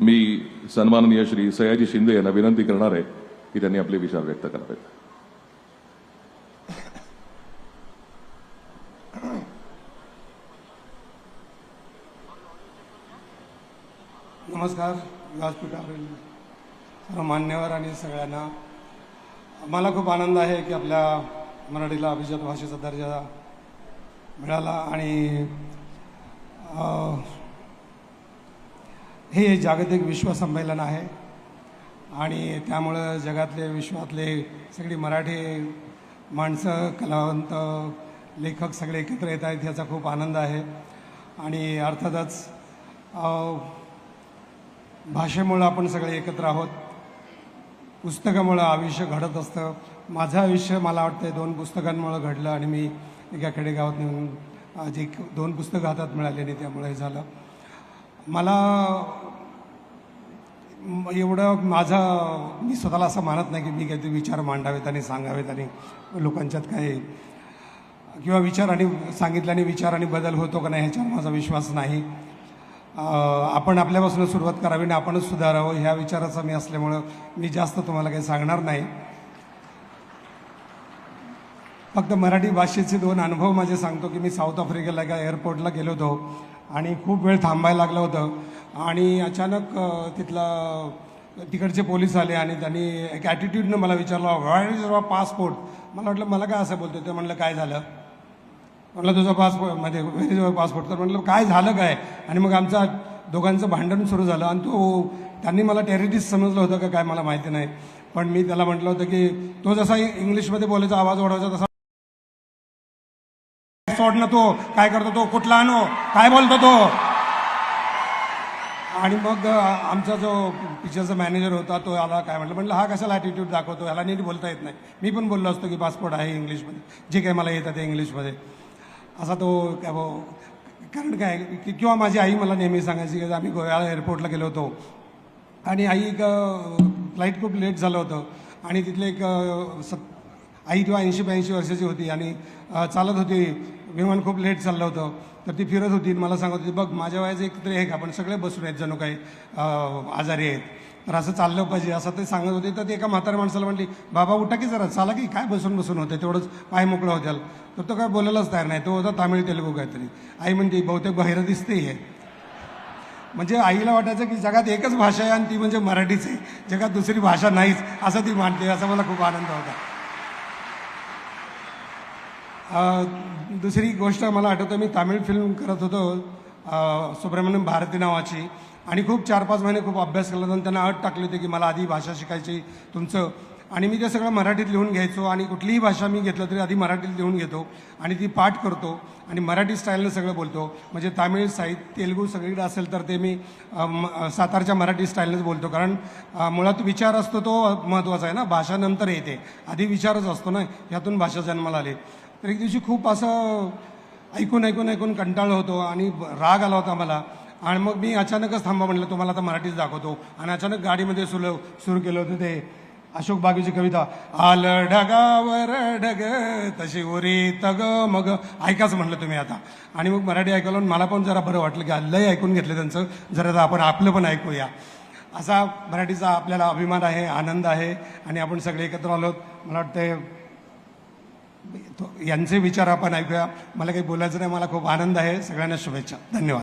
मी सन्माननीय श्री सयाजी शिंदे यांना विनंती करणार आहे की त्यांनी आपले विचार व्यक्त करावेत. नमस्कार व्यासपीठावरील सर्व मान्यवर आणि सगळ्यांना. मला खूप आनंद आहे की आपल्या मराठीला अभिजात भाषेचा दर्जा मिळाला आणि हे जागतिक विश्व संमेलन आहे. आणि त्यामुळं जगातले विश्वातले सगळी मराठी माणसं कलावंत लेखक सगळे एकत्र येत आहेत याचा खूप आनंद आहे. आणि अर्थातच भाषेमुळं आपण सगळे एकत्र आहोत. पुस्तकामुळं आयुष्य घडत असतं. माझं आयुष्य मला वाटतं दोन पुस्तकांमुळं घडलं आणि मी एका खेडेगावात नेऊन जी दोन पुस्तकं हातात मिळाली आणि त्यामुळे हे झालं. मला एवढं माझा मी स्वतःला असं मानत नाही की मी काहीतरी विचार मांडावेत आणि सांगावेत आणि लोकांच्यात काय किंवा विचार आणि सांगितल्याने विचार आणि बदल होतो का नाही ह्याच्यावर माझा विश्वास नाही. आपण आपल्यापासून सुरुवात करावी आणि आपणच सुधारावं ह्या विचाराचा मी असल्यामुळं मी जास्त तुम्हाला काही सांगणार नाही. फक्त मराठी भाषेचे दोन अनुभव माझे सांगतो की मी साऊथ आफ्रिकेला एका एअरपोर्टला गेलो होतो आणि खूप वेळ थांबायला लागलं होतं. आणि अचानक तिथला तिकडचे पोलीस आले आणि त्यांनी एक ॲटिट्यूडनं मला विचारलं व्हाय इज युअर पासपोर्ट मला वाटलं मला काय असं बोलतो ते म्हणलं काय झालं? म्हटलं तुझा पासपोर्ट म्हणजे व्हेरी युअर पासपोर्ट तर म्हटलं काय झालं काय? आणि मग आमचा दोघांचं भांडण सुरू झालं. आणि तो त्यांनी मला टेररिस्ट समजलं होतं का काय मला माहिती नाही. पण मी त्याला म्हटलं होतं की तो जसा इंग्लिशमध्ये बोलायचा आवाज वाढवायचा तसा सोड तो? काय करतो तो? कुठला आणो? काय बोलतो तो? आणि मग आमचा जो पिक्चरचा मॅनेजर होता तो आला काय म्हटलं? म्हटलं हा कशाला ॲटिट्यूड दाखवतो? ह्याला नीट बोलता येत नाही. मी पण बोललो असतो की पासपोर्ट आहे इंग्लिशमध्ये जे काही मला येतं ते इंग्लिशमध्ये असा तो काय भाऊ कारण काय की किंवा माझी आई मला नेहमी सांगायची की आम्ही गोव्याला एअरपोर्टला गेलो होतो. आणि आई एक फ्लाईट खूप लेट झालं होतं. आणि तिथले एक अ, सत आई तेव्हा ऐंशी ब्याऐंशी वर्षाची होती. आणि चालत होती. विमान खूप लेट चाललं होतं. तर ती फिरत होती मला सांगत होती बघ माझ्या वयाचं एक तरी आहे का आपण सगळे बसून आहेत जणू काही आजारी आहेत. तर असं चाललं पाहिजे असं ते सांगत होते. तर ती एका म्हाताऱ्या माणसाला म्हटली बाबा उठा की जरा चाला की काय बसून बसून होते तेवढंच पाय मोकळं होत्याल. तर तो काय बोलायलाच तयार नाही तो होता तामिळ तेलुगू काहीतरी. आई म्हणते बहुतेक बाहेर दिसते हे. म्हणजे आईला वाटायचं की जगात एकच भाषा आहे आणि ती म्हणजे मराठीच आहे. जगात दुसरी भाषा नाहीच असं ती मानते असा मला खूप आनंद होता. दुसरी गोष्ट मला आठवतं मी तामिळ फिल्म करत होतो सुब्रमण्यम भारती नावाची. आणि खूप चार पाच महिने खूप अभ्यास केला आणि त्यांना अट टाकली होती की मला आधी भाषा शिकायची तुमचं. आणि मी ते सगळं मराठीत लिहून घ्यायचो आणि कुठलीही भाषा मी घेतलं तरी आधी मराठीत लिहून घेतो आणि ती पाठ करतो आणि मराठी स्टाईलनं सगळं बोलतो. म्हणजे तामिळ साहित्य तेलुगू सगळीकडे असेल तर ते मी म- सातारच्या मराठी स्टाईलनंच बोलतो. कारण मुळात विचार असतो तो महत्त्वाचा आहे ना. भाषा नंतर येते. आधी विचारच असतो ना. ह्यातून भाषा जन्माला आली. तर एक दिवशी खूप असं ऐकून ऐकून ऐकून कंटाळलो होतो आणि राग आला होता मला. आणि मग मी अचानकच थांबा म्हटलं तुम्हाला आता मराठीच दाखवतो. आणि अचानक गाडीमध्ये सुरू सुरू केलं होतं ते अशोक बागेची कविता. आल ढगावर ढग तशी उरी तग मग ऐकाच म्हटलं तुम्ही आता. आणि मग मराठी ऐकलं आणि मला पण जरा बरं वाटलं की लय ऐकून घेतलं त्यांचं. जरा आपण आपलं पण ऐकूया. असा मराठीचा आपल्याला अभिमान आहे आनंद आहे आणि आपण सगळे एकत्र आलो. मला वाटतं यांचे विचार आपण ऐकूया. मला काही बोलायचं नाही मला खूप आनंद आहे. सगळ्यांना शुभेच्छा. धन्यवाद.